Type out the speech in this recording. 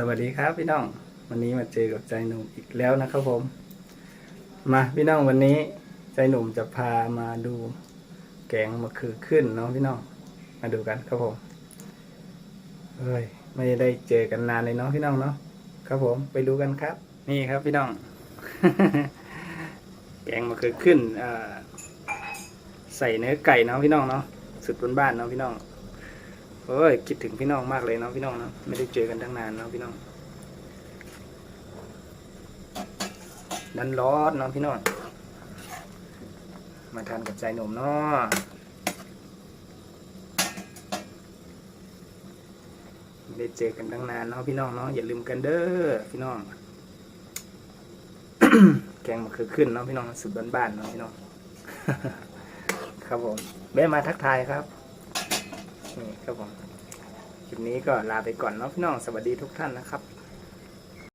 สวัสดีครับพี่น้อง วันนี้มาเจอกับใจหนุ่มอีกแล้วนะครับผม มาพี่น้องวันนี้ใจหนุ่มจะพามาดูแกงมะเขือขึ้นเนาะพี่น้อง มาดูกันครับผมเฮ้ยไม่ได้เจอกันนานเลยเนาะพี่น้องเนาะครับผมไปดูกันครับ นี่ครับพี่น้อง แกงมะเขือขึ้นใส่เนื้อไก่เนาะพี่น้องเนาะสุดบนบ้านเนาะพี่น้อง เอ้ยคิดถึงพี่น้องมากเลยเนาะพี่น้องเนาะไม่ได้เจอกันตั้งนานเนาะพี่น้องนันร้อนเนาะพี่น้องมาทานกับใจหนุ่มเนาะไม่ได้เจอกันตั้งนานเนาะพี่น้องเนาะอย่าลืมกันเด้อพี่น้องแกงมะเขือขึ้นเนาะพี่น้องสุดบ้านๆเนาะพี่น้องครับผมแวะมาทักทายครับ นี่ครับผมคลิปนี้ก็ลาไปก่อนเนาะพี่น้องสวัสดีทุกท่านนะครับ